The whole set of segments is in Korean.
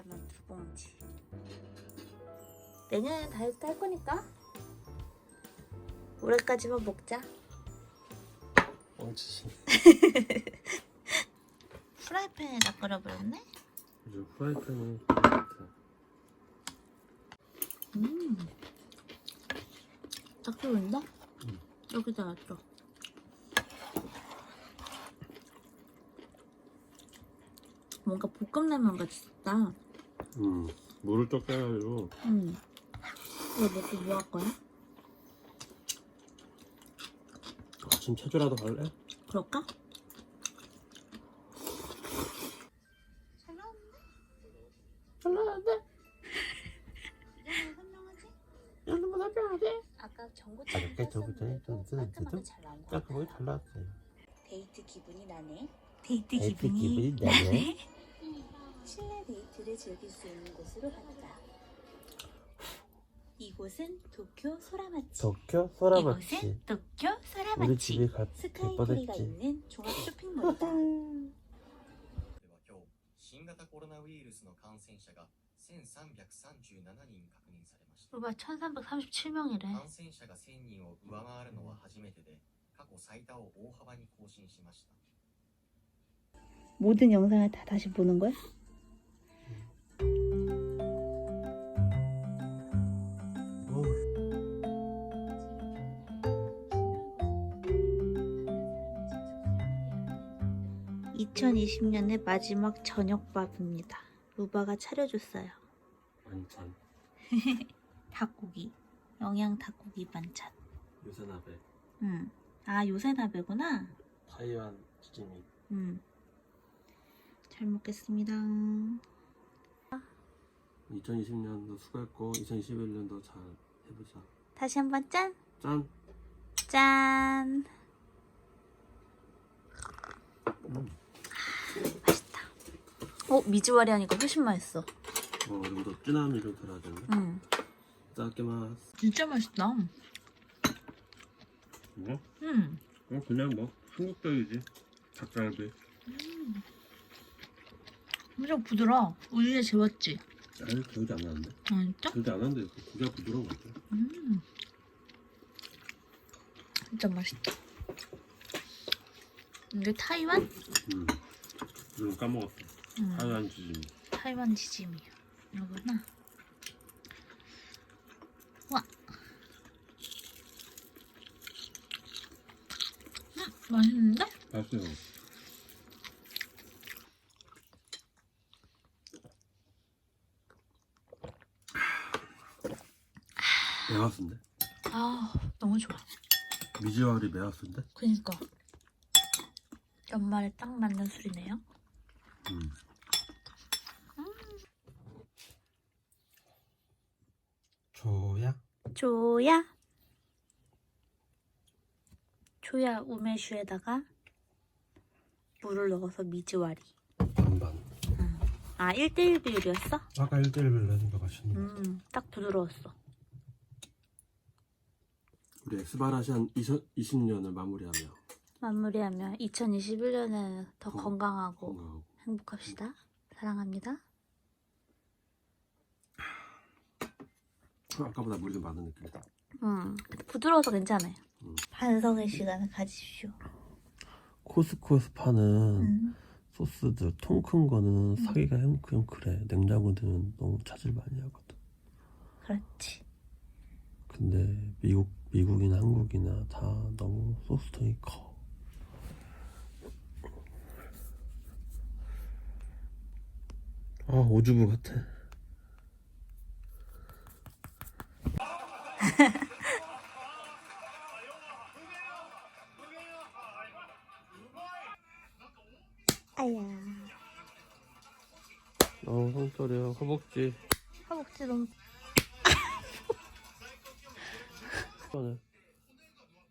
라면 두 봉지. 내년에 다이어트 할 거니까 올해까지만 먹자. 뻥치시. 프라이팬에다 끓여버렸네. 요즘 프라이팬이 음. 딱 좋은데? 음. 여기다 놨어. 뭔가 볶음라면 같이 됐다. 음 물을 좀 빼가지고 음. 이거 먹고 뭐 할 거야? 아침 체조라도 갈래? 그럴까? 잘 나왔는데? 잘 나왔는데? 이제는 설명하지? 이런 거 하지? 아까 전구 아, 그때 전구 전에 좀 쓰는 깔끔하게 데도? 잘 나온 거딱 거기 잘 나왔어요. 데이트 기분이 나네. 데이트 데이트 기분이, 기분이 나네. 실내 데이트를 즐길 수 있는 곳으로 가자. 이곳은 도쿄 소라마치. 도쿄 소라마치. 이곳은 도쿄 우리 소라마치. 집에 갈 스카이트리가 뻔했지. 있는 종합 쇼핑몰이다. では今日新型コロナウイルスの感染者が1337人確認されました 루바 1337명이래. 感染者が1000人を上回るのは初めてで過去最多を大幅に更新しました 모든 영상을 다 다시 보는 거야? 2020년의 마지막 저녁밥입니다. 루바가 차려줬어요. 완전 닭고기. 영양 닭고기 반찬. 요새 나베 음. 아, 요새 나베구나. 타이완 지짐이 음. 잘 먹겠습니다. 2020년도 수고했고 2021년도 잘 해보자. 다시 한번 짠! 짠. 짠! 음. 맛있다. 어, 미지와리 하니까 훨씬 맛있어. 어 진한 미를 들어야 되네. 음. 짜게마스. 진짜 맛있다. 이거? 음. 어 그냥 뭐 한국적이지. 닭갈비. 엄청 부드러워. 우유에 재웠지? 아니 그러지 않았는데. 아, 진짜? 그러지 않았는데 그게 부드러운 것 같아. 음. 진짜 맛있다. 이게 타이완? 음. 이건 까먹었어. 음. 타이완 지짐. 타이완 지짐이야. 이거구나. 와. 음, 맛있는데? 맛있어요. 매화순데? 아, 너무 좋아. 미지와리 매화순데? 그니까. 연말에 딱 맞는 술이네요. 음. 조야? 조야. 조야 우메슈에다가 물을 넣어서 미지와리. 반반. 아, 1대1 비율이었어? 아까 1대1 빌려니까 맛있네. 음, 딱 부드러웠어. 우리 엑스바라시안 2020년을 마무리하며 마무리하며 2021년에는 더 어, 건강하고 건강하고 행복합시다. 사랑합니다. 아까보다 물이 좀 많은 느낌이다. 음, 부드러워서 괜찮아요. 음. 반성의 시간을 가지십시오. 코스코에서 파는 음, 소스들 통 큰 거는 사기가 형 그냥 그래. 냉장고들은 너무 차질 많이 하거든. 그렇지. 근데 미국 미국이나 한국이나 다 너무 소스통이 커. 아 오주부 같아. 허벅지 허벅지 너무 시원해.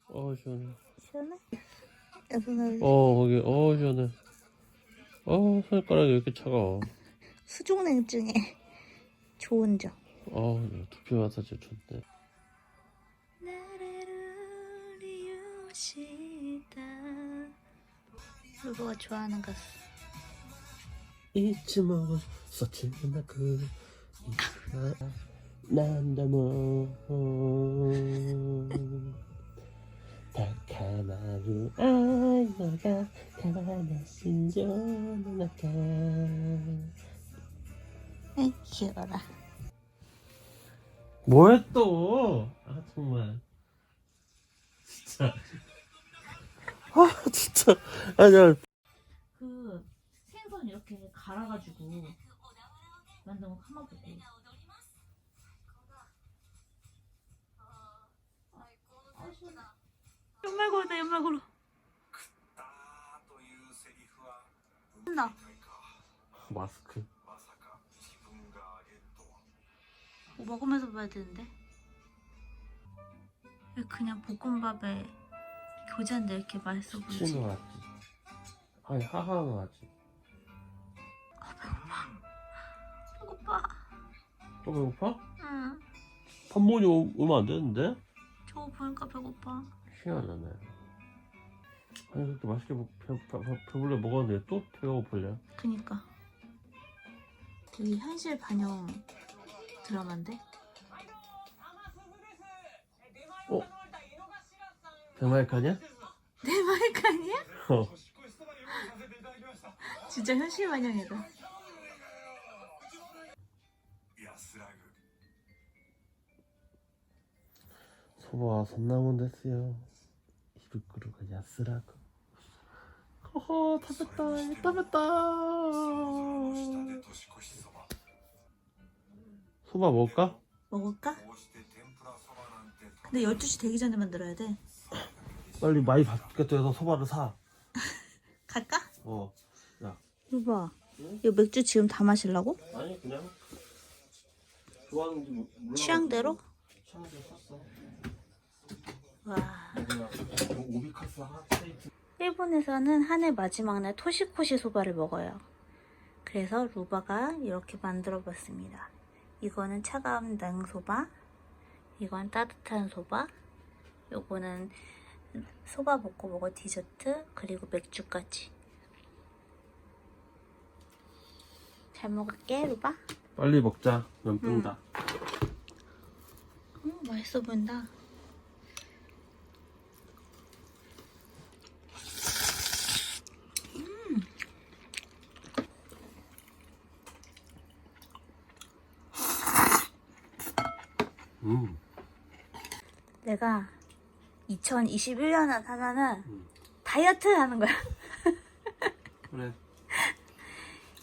어 시원해. 시원해? 여기는 어 거기 어 시원해. 어 손가락이 왜 이렇게 차가워. 수족냉증에 좋은 점. 어 두피 마사지 좋네. 이유시다. 루버가 좋아하는 가수. 전나가 에이 귀여워라. 뭐해 또? 아 정말. 진짜. 아 진짜. 아니야. 그 생선 이렇게 갈아가지고 만든 거 하나 보고. 연말 걸다 연말 걸어 한다 마스크. 뭐 먹으면서 봐야 되는데? 왜 그냥 볶음밥에 교자인데 이렇게 맛있어 보이지? 거 같지 아니 하하는 거 같지 또 배고파? 응밥 먹으니 오면 안 되는데? 저거 보니까 배고파 희한하네 아니 그렇게 맛있게 먹, 배, 배, 배, 배불러 먹었는데 또 배가 고플려 그니까 이 현실 반영 드라마인데? 어? 대마이카냐? 내 마이크 아니야? 어 진짜 현실 반영이다 소바와 손나문 됐어요 이르끄르가 야스라고 허허 tab했다 tab했다 소바 먹을까? 먹을까? 근데 12시 되기 전에 만들어야 돼 빨리 많이 바뀌었다 소바를 사 갈까? 어. 야. 여봐 이거 맥주 지금 다 마실라고? 아니 그냥 좋아하는지 몰라 취향대로? 취향대로 샀어 와 오비카스 하나 일본에서는 한 해 마지막 날 토시코시 소바를 먹어요. 그래서 루바가 이렇게 만들어 봤습니다. 이거는 차가운 냉소바, 이건 따뜻한 소바, 요거는 소바 먹고 먹을 디저트, 그리고 맥주까지. 잘 먹을게, 루바. 빨리 먹자 면 뜬다 음, 맛있어 보인다. 음. 내가 2021년을 하면은 음. 다이어트 하는 거야. 그래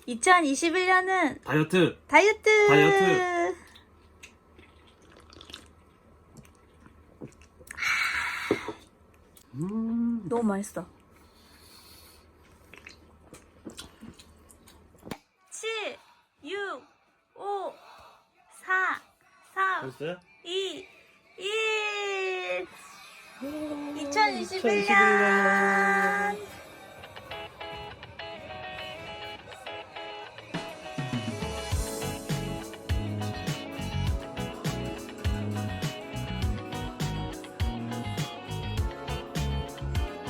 2021년은 다이어트 다이어트! 다이어트! 음. 너무 맛있어. 1. 2021 2021년